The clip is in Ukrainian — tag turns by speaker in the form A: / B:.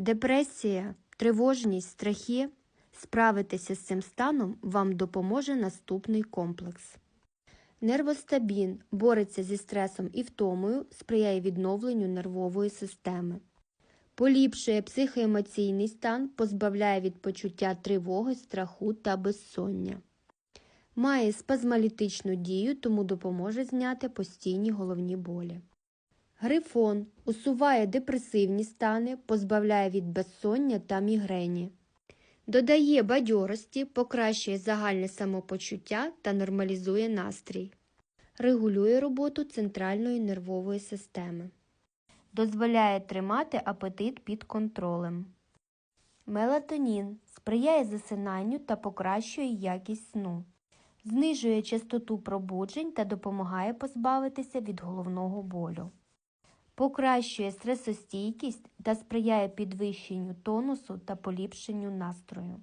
A: Депресія, тривожність, страхи. Справитися з цим станом вам допоможе наступний комплекс. Нервостабін бореться зі стресом і втомою, сприяє відновленню нервової системи. Поліпшує психоемоційний стан, позбавляє від почуття тривоги, страху та безсоння. Має спазмалітичну дію, тому допоможе зняти постійні головні болі. Грифон усуває депресивні стани, позбавляє від безсоння та мігрені. Додає бадьорості, покращує загальне самопочуття та нормалізує настрій. Регулює роботу центральної нервової системи. Дозволяє тримати апетит під контролем. Мелатонін сприяє засинанню та покращує якість сну. Знижує частоту пробуджень та допомагає позбавитися від головного болю. Покращує стресостійкість та сприяє підвищенню тонусу та поліпшенню настрою.